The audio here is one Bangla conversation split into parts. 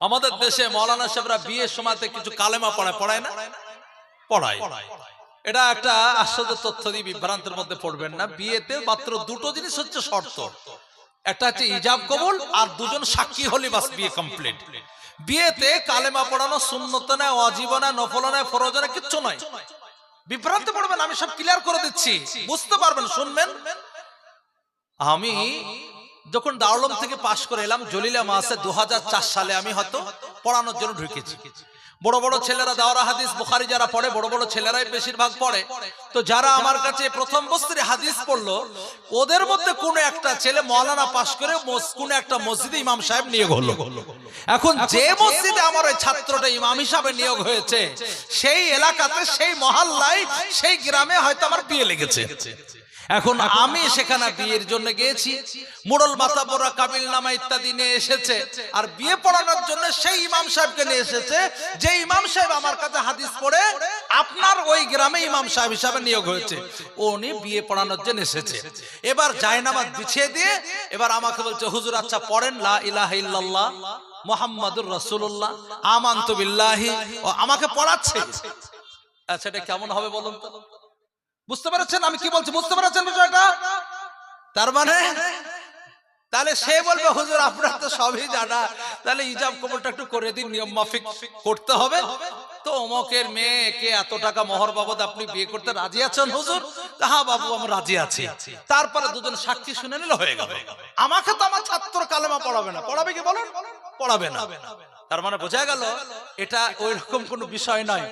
আমাদের দেশে মৌলানা সাহেবরা বিয়ের সময়তে কিছু কালেমা পড়ায় পড়ায় না? পড়ায় এটা একটা আশ্চর্য তথ্য দিয়ে বিভ্রান্তের মধ্যে পড়বেন না। বিয়েতে মাত্র দুটো জিনিস হচ্ছে শর্ত। একটা হচ্ছে ইজাব কবুল আর দুজন সাক্ষী হলে বাস বিয়ে কমপ্লিট বিয়েতে কালেমা পড়ানো শূন্যত নয় অজীব নয় নফল নয় ফরজ নয় কিচ্ছু নয়। বিভ্রান্তে পড়বেন আমি সব ক্লিয়ার করে দিচ্ছি। বুঝতে পারবেন শুনবেন? আমি যখন দারুলম থেকে পাশ করে এলাম জলিলা মাসে দু হাজার চার সালে আমি হয়তো পড়ানোর জন্য ঢুকেছি। বড় বড় ছেলেরা দাওরা হাদিস বুখারি যারা পড়ে বড় বড় ছেলেরাই বেশিরভাগ পড়ে। তো যারা আমার কাছে প্রথম বস্তির হাদিস পড়ল ওদের মধ্যে কোনো একটা ছেলে মৌলানা পাশ করে কোনো একটা মসজিদে ইমাম সাহেব নিয়োগ হলো। এখন যে মসজিদে আমার ওই ছাত্রটা ইমাম হিসাবে নিয়োগ হয়েছে সেই এলাকাতে সেই মহল্লায় সেই গ্রামে হয়তো আমার বিয়ে লেগেছে। এখন আমি সেখানে বিয়ের জন্য গিয়েছি। মুরল মাথা বড়া কাবিল নামা ইত্যাদি নিয়ে এসেছে। আর বিয়ে পড়ানোর জন্য সেই ইমাম সাহেবকে নিয়ে এসেছে। যে ইমাম সাহেব আমার কাছে হাদিস পড়ে আপনার ওই গ্রামে ইমাম সাহেব হিসাবে নিয়োগ হয়েছে। উনি বিয়ে পড়ানোর জন্য এসেছে। এবার জায়নামাজ বিছিয়ে দিয়ে এবার আমাকে বলছে হুজুর আচ্ছা পড়েন লা ইলাহা ইল্লাল্লাহ মোহাম্মদুর রাসূলুল্লাহ আমানতু বিল্লাহি। ও আমাকে পড়াচ্ছে। আচ্ছা এটা কেমন হবে বলুন তো? বুঝতে পেরেছেন? আমি কি বলছি? বুঝতে পেরেছেন বিষয়টা? তার মানে তাহলে সে বলবে, হুজুর, আপনার তো সবই জানা। তাহলে ইজাব কবুলটা একটু করে দিন, নিয়ম মাফিক করতে হবে। তো অমকের মেয়েকে এত টাকা মোহর বাবদ আপনি বিয়ে করতে রাজি আছেন, হুজুর? হ্যাঁ বাবু আমি রাজি আছি। তারপরে দুজন সাক্ষী শুনে নিলে হয়ে গেল। আমাকে তো আমার ছাত্র কালেমা পড়াবে না। পড়াবে কি বলেন? পড়াবে না। তার মানে বোঝা গেল এটা ওই রকম কোন বিষয় নয়।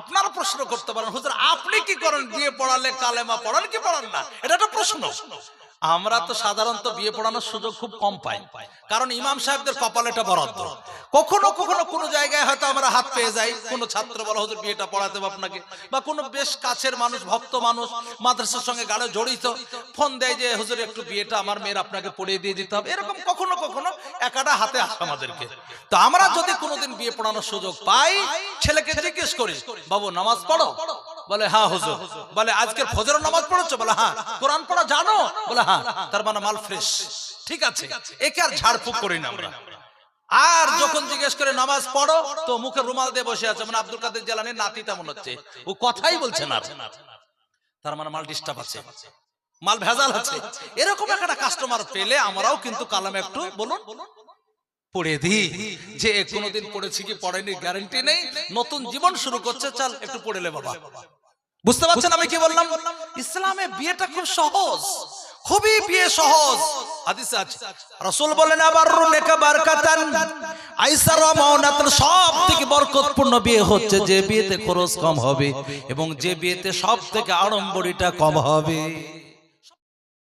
আপনার প্রশ্ন করতে পারেন, হুজুর, আপনি কি করেন? বিয়ে পড়ালে কালেমা পড়ান কি পড়ান না? এটা একটা প্রশ্ন। আমরা তো সাধারণত বিয়ে পড়ানোর সুযোগ খুব কম পাই। কারণ ইমাম সাহেবদের কপাল এটা বরাদ্দ। কখনো কখনো কোনো জায়গায় হয়তো আমরা হাত পেয়ে যাই কোনো ছাত্র বলা হুজুর বিয়েটা পড়াতে আপনাকে। বা কোনো বেশ কাছের মানুষ ভক্ত মানুষ মাদ্রাসার সঙ্গে গাড়ে জড়িত ফোন দেয় যে হুজুর একটু বিয়েটা আমার মেয়ের আপনাকে পড়িয়ে দিয়ে দিতে হবে। এরকম কখনো কখনো একাটা হাতে আসে আমাদেরকে। তো আমরা যদি কোনোদিন বিয়ে পড়ানোর সুযোগ পাই ছেলেকে জিজ্ঞেস করি বাবু নামাজ পড়ো? বলে হ্যাঁ হুজুর। বলে, আজকের ফজর নামাজ পড়েছো? বলে হ্যাঁ। কোরআন পড়া জানো? বলে হ্যাঁ। তার মানে মাল ফ্রেশ। ঠিক আছে? একে আর ঝাড়ফুঁক করি না আমরা। আর যখন জিজ্ঞেস করে, নামাজ পড়ো? তো মুখে রুমাল দিয়ে বসে আছে। মানে আব্দুল কাদের জেলানির নাতি তেমন হচ্ছে। ও কথাই বলছে না তার মানে মাল ডিস্টার্ব আছে। মাল ভেজাল আছে। এরকম একটা কাস্টমার পেলে আমরাও কিন্তু কালামে একটু বলুন। পড়ে দি যে কোনোদিন পড়েছি কি পড়েনি গ্যারান্টি নেই? নতুন জীবন শুরু করছে চল একটু পড়েলে বাবা। বুঝতে পারছেন আমি কি বললাম? ইসলামে বিয়েটা খুব সহজ। খুবই বিয়ে সহজ। হাদিসে আছে। রাসূল বলেন আবার নেকা বারকাতান। আইসার মাওনাতুন সব থেকে বরকতপূর্ণ বিয়ে হচ্ছে যে বিয়েতে খরচ কম হবে এবং যে বিয়েতে সব থেকে আড়ম্বরীটা কম হবে।